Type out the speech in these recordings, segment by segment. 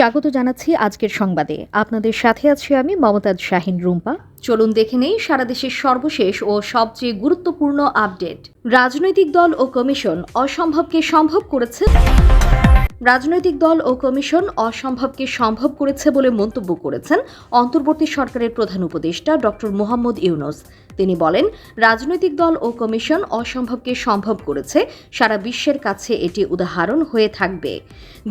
স্বাগত জানাচ্ছি আজকের সংবাদে। আপনাদের সাথে আছি আমি মমতাজ শাহিন রুম্পা। চলুন দেখে নেই সারা দেশের সর্বশেষ ও সবচেয়ে গুরুত্বপূর্ণ আপডেট। রাজনৈতিক দল ও কমিশন অসম্ভবকে সম্ভব করেছে। রাজনৈতিক দল ও কমিশন অসম্ভবকে সম্ভব করেছে বলে মন্তব্য করেছেন অন্তর্বর্তী সরকারের প্রধান উপদেষ্টা ডক্টর মোহাম্মদ ইউনুস। তিনি বলেন, রাজনৈতিক দল ও কমিশন অসম্ভবকে সম্ভব করেছে। সারা বিশ্বের কাছে এটি উদাহরণ হয়ে থাকবে।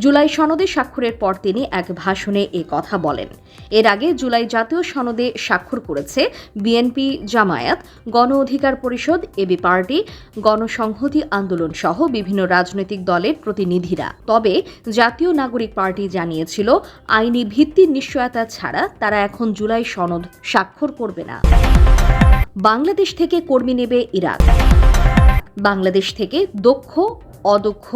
জুলাই সনদে স্বাক্ষরের পর তিনি এক ভাষণে এ কথা বলেন। এর আগে জুলাই জাতীয় সনদে স্বাক্ষর করেছে বিএনপি, জামায়াত, গণ অধিকার পরিষদ, এবি পার্টি, গণসংহতি আন্দোলন সহ বিভিন্ন রাজনৈতিক দলের প্রতিনিধিরা। তবে জাতীয় নাগরিক পার্টি জানিয়েছিল, আইনি ভিত্তির নিশ্চয়তা ছাড়া তারা এখন জুলাই সনদ স্বাক্ষর করবে না। বাংলাদেশ থেকে কর্মী নেবে ইরাক। বাংলাদেশ থেকে দক্ষ, অদক্ষ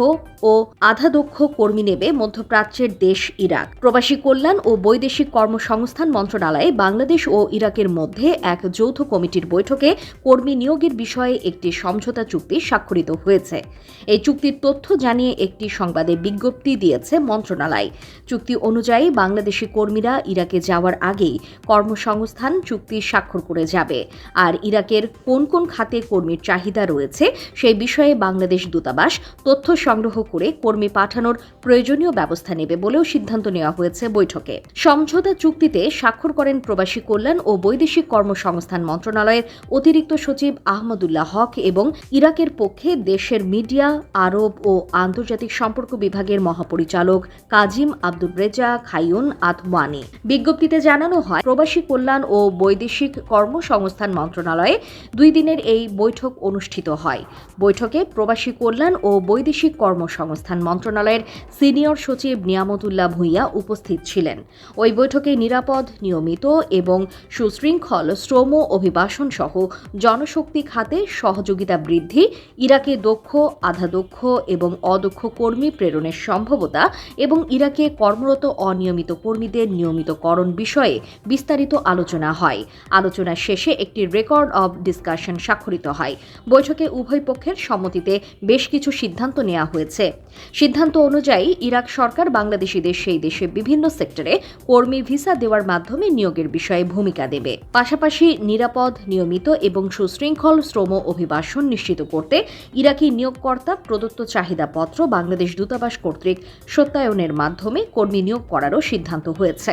ও আধাদক্ষ কর্মী নেবে মধ্যপ্রাচ্যের দেশ ইরাক। প্রবাসী কল্যাণ ও বৈদেশিক কর্মসংস্থান মন্ত্রণালয়ে বাংলাদেশ ও ইরাকের মধ্যে এক যৌথ কমিটির বৈঠকে কর্মী নিয়োগের বিষয়ে একটি সমঝোতা চুক্তি স্বাক্ষরিত হয়েছে। এই চুক্তির তথ্য জানিয়ে একটি সংবাদে বিজ্ঞপ্তি দিয়েছে মন্ত্রণালয়। চুক্তি অনুযায়ী বাংলাদেশি কর্মীরা ইরাকে যাওয়ার আগেই কর্মসংস্থান চুক্তি স্বাক্ষর করে যাবে। আর ইরাকের কোন কোন খাতে কর্মীর চাহিদা রয়েছে সেই বিষয়ে বাংলাদেশ দূতাবাস তথ্য সংগ্রহ করে কর্মী পাঠানোর প্রয়োজনীয় ব্যবস্থা নেবে বলেও সিদ্ধান্ত নেওয়া হয়েছে বৈঠকে। সমঝোতা চুক্তিতে স্বাক্ষর করেন প্রবাসী কল্যাণ ও বৈদেশিক কর্মসংস্থান মন্ত্রণালয়ের অতিরিক্ত সচিব আহমদুল্লাহ হক এবং ইরাকের পক্ষে দেশের মিডিয়া, আরব ও আন্তর্জাতিক সম্পর্ক বিভাগের মহাপরিচালক কাজিম আব্দুর রেজা খাইউন আতওয়ানি বিজ্ঞপ্তিতে জানানো হয়, প্রবাসী কল্যাণ ও বৈদেশিক কর্মসংস্থান মন্ত্রণালয়ে দুই দিনের এই বৈঠক অনুষ্ঠিত হয়। বৈঠকে প্রবাসী কল্যাণ ও বৈদেশিক কর্মসংস্থান মন্ত্রণালয়ের সিনিয়র সচিব নিয়ামতুল্লাহ ভূঁইয়া উপস্থিত ছিলেন। ওই বৈঠকে নিরাপদ, নিয়মিত এবং সুশৃঙ্খল শ্রম অভিবাসন সহ জনশক্তি খাতে সহযোগিতা বৃদ্ধি, ইরাকে দক্ষ, আধাদক্ষ এবং অদক্ষ কর্মী প্রেরণের সম্ভবতা এবং ইরাকে কর্মরত অনিয়মিত কর্মীদের নিয়মিতকরণ বিষয়ে বিস্তারিত আলোচনা হয়। আলোচনা শেষে একটি রেকর্ড অব ডিসকাশন স্বাক্ষরিত হয়। বৈঠকে উভয় পক্ষের সম্মতিতে বেশ কিছু সিদ্ধান্ত নেওয়া হয়েছে। সিদ্ধান্ত অনুযায়ী ইরাক সরকার বাংলাদেশিদের সেই দেশে বিভিন্ন সেক্টরে কর্মী ভিসা দেওয়ার মাধ্যমে নিয়োগের বিষয়ে ভূমিকা দেবে। পাশাপাশি নিরাপদ, নিয়মিত এবং সুশৃঙ্খল শ্রম অভিবাসন নিশ্চিত করতে ইরাকি নিয়োগকর্তা প্রদত্ত চাহিদাপত্র বাংলাদেশ দূতাবাস কর্তৃক সত্যায়নের মাধ্যমে কর্মী নিয়োগ করারও সিদ্ধান্ত হয়েছে।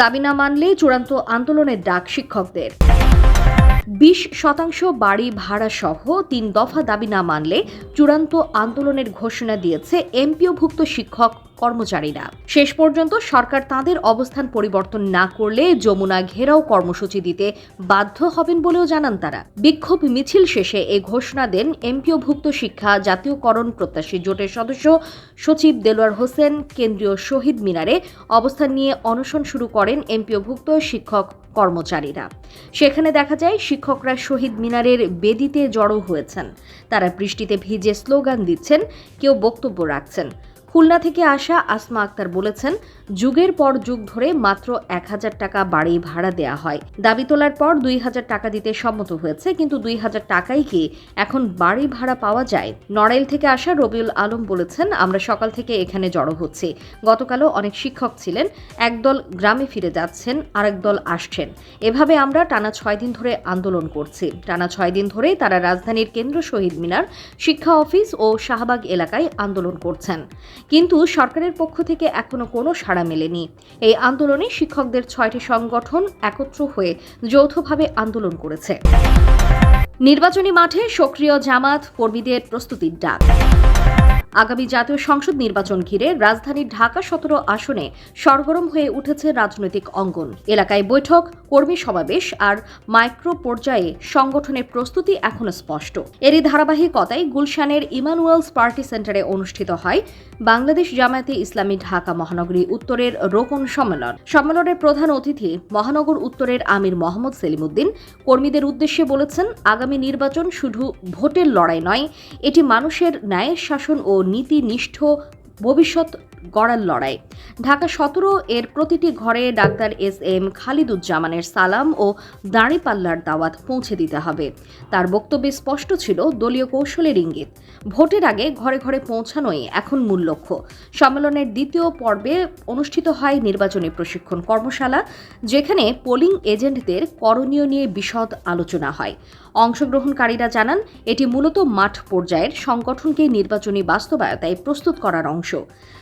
দাবি না মানলে চূড়ান্ত আন্দোলনের ডাক শিক্ষকদের। বিশ শতাংশ বাড়ি ভাড়া সহ তিন দফা দাবি না মানলে চূড়ান্ত আন্দোলনের ঘোষণা দিয়েছে এমপিওভুক্ত শিক্ষক কর্মচারীরা। শেষ পর্যন্ত সরকার তাদের অবস্থান পরিবর্তন না করলে যমুনা ঘেরাও কর্মসূচি দিতে বাধ্য হবেন বলেও জানান তারা। বিক্ষোভ মিছিল শেষে এ ঘোষণা দেন এমপিওভুক্ত শিক্ষা জাতীয়করণ প্রত্যাশী জোটের সদস্য সচিব দেলোয়ার হোসেন, কেন্দ্রীয় শহীদ মিনারে অবস্থান নিয়ে অনশন শুরু করেন এমপিওভুক্ত শিক্ষক কর্মচারীরা। সেখানে দেখা যায়, শিক্ষকরা শহীদ মিনারের বেদিতে জড়ো হয়েছেন। তারা বৃষ্টিতে ভিজে স্লোগান দিচ্ছেন, কেউ বক্তব্য রাখছেন। খুলনা থেকে আসা আসমা আক্তার বলেছেন, যুগের পর যুগ ধরে মাত্র এক হাজার টাকা বাড়ি ভাড়া দেয়া হয়। দাবি তোলার পর দুই হাজার টাকা দিতে সম্মত হয়েছে, কিন্তু দুই হাজার টাকাই কি এখন বাড়ি ভাড়া পাওয়া যায়? নড়াইল থেকে আসা রবিউল আলম বলেছেন, আমরা সকাল থেকে এখানে জড়ো হচ্ছি। গতকালও অনেক শিক্ষক ছিলেন, একদল গ্রামে ফিরে যাচ্ছেন, আরেক দল আসছেন। এভাবে আমরা টানা ছয় দিন ধরে আন্দোলন করছি। টানা ছয় দিন ধরে তারা রাজধানীর কেন্দ্র শহীদ মিনার, শিক্ষা অফিস ও শাহবাগ এলাকায় আন্দোলন করছেন। কিন্তু সরকারের পক্ষ থেকে এখনও কোনো সাড়া মেলেনি। এই আন্দোলনে শিক্ষকদের ছয়টি সংগঠন একত্র হয়ে যৌথভাবে আন্দোলন করেছে। নির্বাচনী মাঠে সক্রিয় জামাত কর্মীদের প্রস্তুতির ডাক। আগামী জাতীয় সংসদ নির্বাচন ঘিরে রাজধানীর ঢাকা সতেরো আসনে সরগরম হয়ে উঠেছে রাজনৈতিক অঙ্গন। এলাকায় বৈঠক, কর্মী সমাবেশ আর মাইক্রো পর্যায়ে সংগঠনের প্রস্তুতি এখনও স্পষ্ট। এরই ধারাবাহিকতায় গুলশানের ইমানুয়েলস পার্টি সেন্টারে অনুষ্ঠিত হয় বাংলাদেশ জামায়াতে ইসলামী ঢাকা মহানগরী উত্তরের রোকন সম্মেলন। সম্মেলনের প্রধান অতিথি মহানগর উত্তরের আমির মোহাম্মদ সেলিমুদ্দিন কর্মীদের উদ্দেশ্যে বলেছেন, আগামী নির্বাচন শুধু ভোটের লড়াই নয়, এটি মানুষের ন্যায় শাসন ও নীতিনিষ্ঠ ভবিষ্যৎ গড়ার লড়াই। ঢাকা সতেরো এর প্রতিটি ঘরে ডাক্তার এস এম খালিদুজ্জামানের সালাম ও দাঁড়িপাল্লার দাওয়াত পৌঁছে দিতে হবে। তার বক্তব্যে স্পষ্ট ছিল দলীয় কৌশলের ইঙ্গিত। ভোটের আগে ঘরে ঘরে পৌঁছানোই এখন মূল লক্ষ্য। সম্মেলনের দ্বিতীয় পর্বে অনুষ্ঠিত হয় নির্বাচনী প্রশিক্ষণ কর্মশালা, যেখানে পোলিং এজেন্টদের করণীয় নিয়ে বিশদ আলোচনা হয়। অংশগ্রহণকারীরা জানান, এটি মূলত মাঠ পর্যায়ের সংগঠনকে নির্বাচনী বাস্তবায়তায় প্রস্তুত করার অংশ।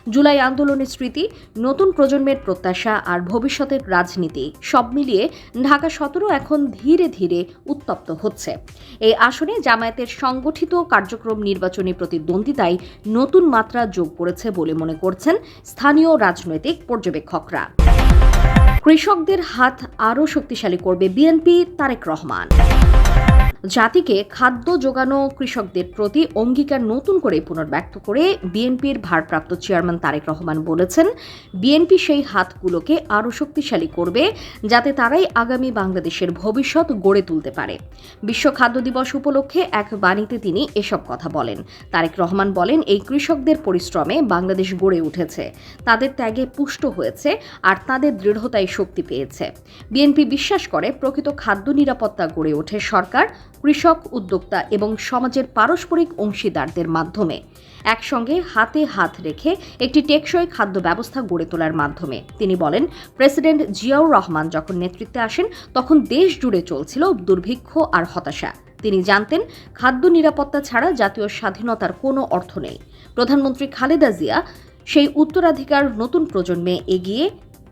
জুলাই আন্দোলনের স্মৃতি, নতুন প্রজন্মের প্রত্যাশা আর ভবিষ্যতের রাজনীতি সব মিলিয়ে ঢাকা সতেরো এখন ধীরে ধীরে উত্তপ্ত হচ্ছে। এই আসনে জামায়াতের সংগঠিত কার্যক্রম নির্বাচনী প্রতিদ্বন্দ্বিতায় নতুন মাত্রা যোগ করেছে বলে মনে করছেন স্থানীয় রাজনৈতিক পর্যবেক্ষকরা। কৃষকদের হাত আরও শক্তিশালী করবে বিএনপি তারেক রহমান। জাতিকে খাদ্য যোগানো কৃষকদের প্রতি অঙ্গীকার নতুন করে পুনর্ব্যক্ত করে বিএনপির ভারপ্রাপ্ত চেয়ারম্যান তারেক রহমান বলেছেন, বিএনপি সেই হাতগুলোকে আরও শক্তিশালী করবে যাতে তারাই আগামী বাংলাদেশের ভবিষ্যৎ গড়ে তুলতে পারে। বিশ্ব খাদ্য দিবস উপলক্ষে এক বাণীতে তিনি এসব কথা বলেন। তারেক রহমান বলেন, এই কৃষকদের পরিশ্রমে বাংলাদেশ গড়ে উঠেছে। তাদের ত্যাগে পুষ্ট হয়েছে আর তাদের দৃঢ়তায় শক্তি পেয়েছে। বিএনপি বিশ্বাস করে, প্রকৃত খাদ্য নিরাপত্তা গড়ে ওঠে সরকার কৃষক উদ্যোক্তা এবং সমাজের পারস্পরিক অংশীদারদের মাধ্যমে, একসঙ্গে হাতে হাত রেখে একটি টেকসই খাদ্য ব্যবস্থা গড়ে তোলার মাধ্যমে। তিনি বলেন, প্রেসিডেন্ট জিয়াউর রহমান যখন নেতৃত্বে আসেন, তখন দেশ জুড়ে চলছিল দুর্ভিক্ষ আর হতাশা। তিনি জানতেন, খাদ্য নিরাপত্তা ছাড়া জাতীয় স্বাধীনতার কোনো অর্থ নেই। প্রধানমন্ত্রী খালেদা জিয়া সেই উত্তরাধিকার নতুন প্রজন্মে এগিয়ে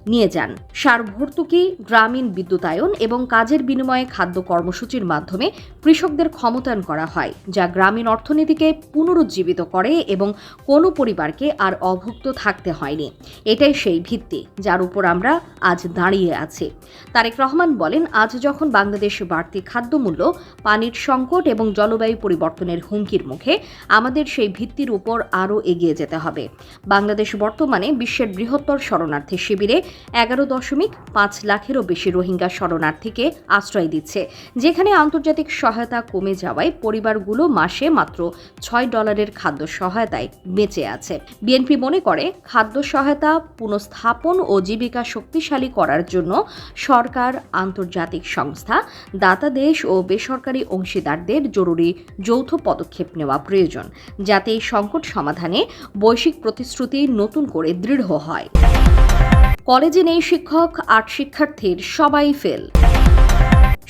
নিয়ে যান। সার ভর্তুকি, গ্রামীণ বিদ্যুতায়ন এবং কাজের বিনিময়ে খাদ্য কর্মসূচির মাধ্যমে কৃষকদের ক্ষমতায়ন করা হয়, যা গ্রামীণ অর্থনীতিকে পুনরুজ্জীবিত করে এবং কোনো পরিবারকে আর অভুক্ত থাকতে হয়নি। এটাই সেই ভিত্তি যার উপর আমরা আজ দাঁড়িয়ে আছি। তারেক রহমান বলেন, আজ যখন বাংলাদেশ বাড়তি খাদ্যমূল্য, পানির সংকট এবং জলবায়ু পরিবর্তনের হুমকির মুখে, আমাদের সেই ভিত্তির উপর আরও এগিয়ে যেতে হবে। বাংলাদেশ বর্তমানে বিশ্বের বৃহত্তর শরণার্থী শিবিরে এগারো দশমিক পাঁচ লাখেরও বেশি রোহিঙ্গা শরণার্থীকে আশ্রয় দিচ্ছে, যেখানে আন্তর্জাতিক সহায়তা কমে যাওয়ায় পরিবারগুলো মাসে মাত্র ছয় ডলারের খাদ্য সহায়তায় বেঁচে আছে। বিএনপি মনে করে খাদ্য সহায়তা, পুনঃস্থাপন ও জীবিকা শক্তিশালী করার জন্য সরকার, আন্তর্জাতিক সংস্থা, দাতা দেশ ও বেসরকারি অংশীদারদের জরুরি যৌথ পদক্ষেপ নেওয়া প্রয়োজন, যাতে এই সংকট সমাধানে বৈশ্বিক প্রতিশ্রুতি নতুন করে দৃঢ় হয়। কলেজে নেই শিক্ষক, আট শিক্ষার্থীর সবাই ফেল।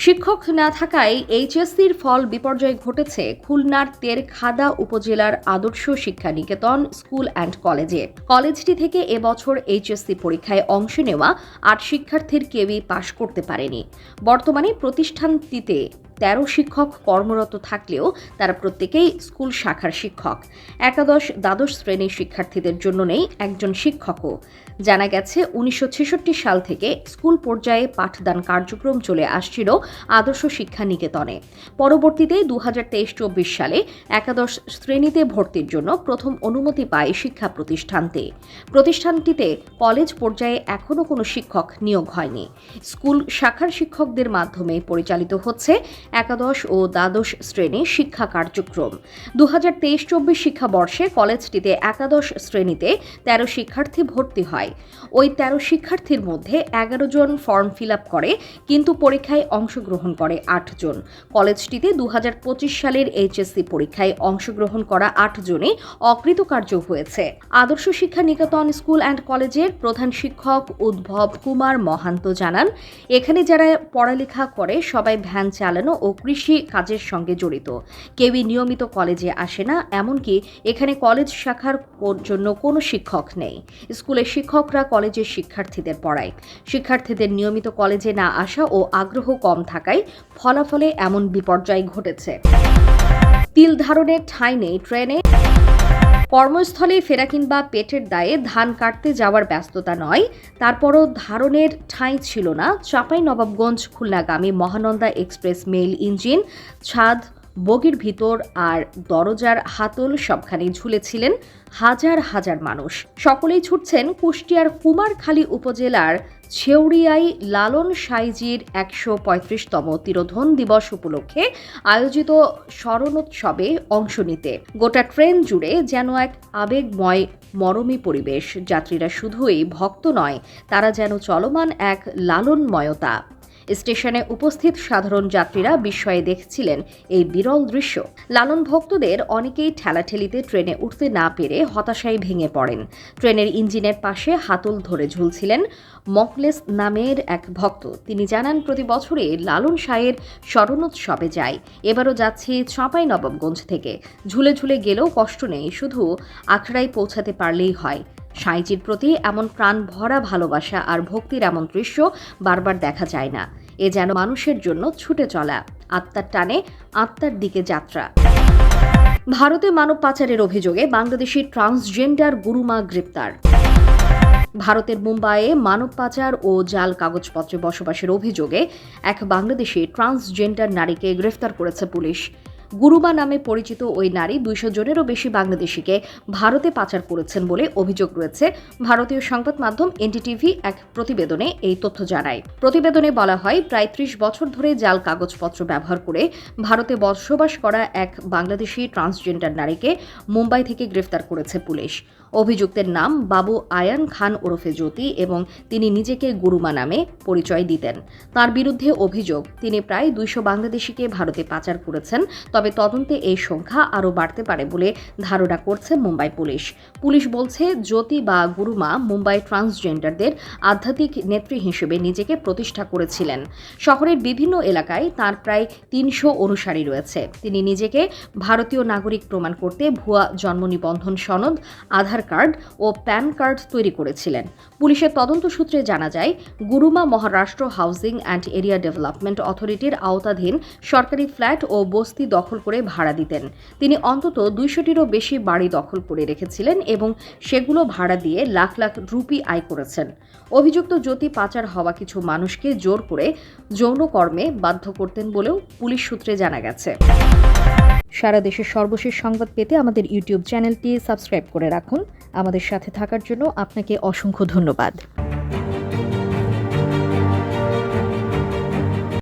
শিক্ষক না থাকায় এইচএসসির ফল বিপর্যয় ঘটেছে খুলনার তেরখাদা উপজেলার আদর্শ শিক্ষা নিকেতন স্কুল অ্যান্ড কলেজে। কলেজটি থেকে এবছর এইচএসসি পরীক্ষায় অংশ নেওয়া আট শিক্ষার্থীর কেউই পাশ করতে পারেনি। বর্তমানে প্রতিষ্ঠানটিতে তেরো শিক্ষক কর্মরত থাকলেও তারা প্রত্যেকেই স্কুল শাখার শিক্ষক। একাদশ দ্বাদশ শ্রেণির শিক্ষার্থীদের জন্য নেই একজন শিক্ষকও। জানা গেছে, উনিশশো ছেষট্টি সাল থেকে স্কুল পর্যায়ে পাঠদান কার্যক্রম চলে আসছিল আদর্শ শিক্ষা নিকেতনে। পরবর্তীতে দু হাজার তেইশ চব্বিশ সালে একাদশ শ্রেণীতে ভর্তির জন্য প্রথম অনুমতি পায় শিক্ষা প্রতিষ্ঠানতে। প্রতিষ্ঠানটিতে কলেজ পর্যায়ে এখনও কোনো শিক্ষক নিয়োগ হয়নি। স্কুল শাখার শিক্ষকদের মাধ্যমে পরিচালিত হচ্ছে একাদশ ও দ্বাদশ শ্রেণি শিক্ষা কার্যক্রম। দু হাজার তেইশ চব্বিশ শিক্ষাবর্ষে কলেজটিতে একাদশ শ্রেণীতে তেরো শিক্ষার্থী ভর্তি হয়। ওই তেরো শিক্ষার্থীর মধ্যে এগারো জন ফর্ম ফিল করে, কিন্তু পরীক্ষায় অংশগ্রহণ করে আটজন কলেজটিতে দু হাজার পঁচিশ সালের এইচএসসি পরীক্ষায় অংশগ্রহণ করা আট আটজনই অকৃতকার্য হয়েছে। আদর্শ শিক্ষা নিকেতন স্কুল অ্যান্ড কলেজের প্রধান শিক্ষক উদ্ভব কুমার মহান্ত জানান, এখানে যারা পড়ালেখা করে সবাই ভ্যান চালানো কৃষি কাজের সঙ্গে জড়িত। কেউই নিয়মিত কলেজে আসে না, এমনকি এখানে কলেজ শাখার জন্য কোনো শিক্ষক নেই। স্কুলের শিক্ষকরা কলেজের শিক্ষার্থীদের পড়ায়। শিক্ষার্থীদের নিয়মিত কলেজে না আসা ও আগ্রহ কম থাকায় ফলাফলে এমন বিপর্যয় ঘটেছে। তিল ধারণের ঠাঁই নেই ট্রেনে। কর্মস্থলে ফেরা কিংবা পেটের দায়ে ধান কাটতে যাওয়ার ব্যস্ততা নয়। তারপরও ধারণের ঠাঁই ছিল না। চাঁপাই নবাবগঞ্জ খুলনাগামী মহানন্দা এক্সপ্রেস মেল ইঞ্জিন, ছাদ বগির ভিতর আর দরজার হাতল সবখানে ঝুলেছিলেন হাজার হাজার মানুষ। সকলেই ছুটছেন কুষ্টিয়ার কুমারখালী উপজেলার ছেউরিয়াই লালন সাইজির একশো পঁয়ত্রিশতম তিরোধন দিবস উপলক্ষে আয়োজিত স্মরণোৎসবে অংশ নিতে। গোটা ট্রেন জুড়ে যেন এক আবেগময়, মরমী পরিবেশ। যাত্রীরা শুধুই ভক্ত নয়, তারা যেন চলমান এক লালনময়তা। স্টেশনে উপস্থিত সাধারণ যাত্রীরা বিস্ময়ে দেখছিলেন এই বিরল দৃশ্য। লালন ভক্তদের অনেকেই ঠেলাঠেলিতে ট্রেনে উঠতে না পেরে হতাশায় ভেঙে পড়েন। ট্রেনের ইঞ্জিনের পাশে হাতল ধরে ঝুলছিলেন মকলেস নামের এক ভক্ত। তিনি জানান, প্রতি বছরে লালন সাহের স্মরণোৎসবে যায় এবারও যাচ্ছি চাঁপাই নবাবগঞ্জ থেকে। ঝুলে ঝুলে গেলেও কষ্ট নেই। শুধু আখড়ায় পৌঁছাতে পারলেই হয়। সাঁইজির প্রতি এমন প্রাণ ভরা ভালোবাসা আর ভক্তির এমন দৃশ্য বারবার দেখা যায় না। এ যেন মানুষের জন্য ছুটে চলা, আত্মার টানে আত্মার দিকে যাত্রা। ভারতে মানব পাচারের অভিযোগে বাংলাদেশি ট্রান্সজেন্ডার গুরুমা গ্রেপ্তার। ভারতের মুম্বাইয়ে মানব পাচার ও জাল কাগজপত্রে বসবাসের অভিযোগে এক বাংলাদেশি ট্রান্সজেন্ডার নারীকে গ্রেফতার করেছে পুলিশ। গুরুমা নামে পরিচিত ওই নারী দুইশো জনেরও বেশি বাংলাদেশিকে ভারতে পাচার করেছেন বলে অভিযোগ রয়েছে। ভারতীয় সংবাদ মাধ্যম এনডিটিভি এক প্রতিবেদনে এই তথ্য জানায়। প্রতিবেদনে বলা হয়, প্রায় ত্রিশ বছর ধরে জাল কাগজপত্র ব্যবহার করে ভারতে বসবাস করা এক বাংলাদেশি ট্রান্সজেন্ডার নারীকে মুম্বাই থেকে গ্রেফতার করেছে পুলিশ। অভিযুক্তের নাম বাবু আয়ান খান ওরফে জ্যোতি এবং তিনি নিজেকে গুরুমা নামে পরিচয় দিতেন। তার বিরুদ্ধে অভিযোগ, তিনি প্রায় দুইশো বাংলাদেশিকে ভারতে পাচার করেছেন তবে তদন্তে এই সংখ্যা আরও বাড়তে পারে বলে ধারণা করছে মুম্বাই পুলিশ। পুলিশ বলছে, জ্যোতি বা গুরুমা মুম্বাই ট্রান্সজেন্ডারদের আধ্যাত্মিক নেত্রী হিসেবে নিজেকে প্রতিষ্ঠা করেছিলেন। শহরের বিভিন্ন এলাকায় তার প্রায় তিনশো অনুসারী রয়েছে। তিনি নিজেকে ভারতীয় নাগরিক প্রমাণ করতে ভুয়া জন্ম নিবন্ধন সনদ, আধার কার্ড ও প্যান কার্ড তৈরি করেছিলেন। পুলিশের তদন্ত সূত্রে জানা যায়, Guruma Maharashtra housing and area development অথরিটির আওতাধীন সরকারি ফ্ল্যাট ও বস্তি দখল করে ভাড়া দিতেন। তিনি অন্তত দুইশোটিরও বেশি বাড়ি দখল করে রেখেছিলেন এবং সেগুলো ভাড়া দিয়ে লাখ লাখ রুপি আয় করেছেন। অভিযুক্ত জ্যোতি পাচার হওয়া কিছু মানুষকে জোর করে যৌনকর্মে বাধ্য করতেন বলেও পুলিশ সূত্রে জানা গেছে। সারা দেশের সর্বশেষ সংবাদ পেতে আমাদের ইউটিউব চ্যানেলটি সাবস্ক্রাইব করে রাখুন। আমাদের সাথে থাকার জন্য আপনাকে অসংখ্য ধন্যবাদ।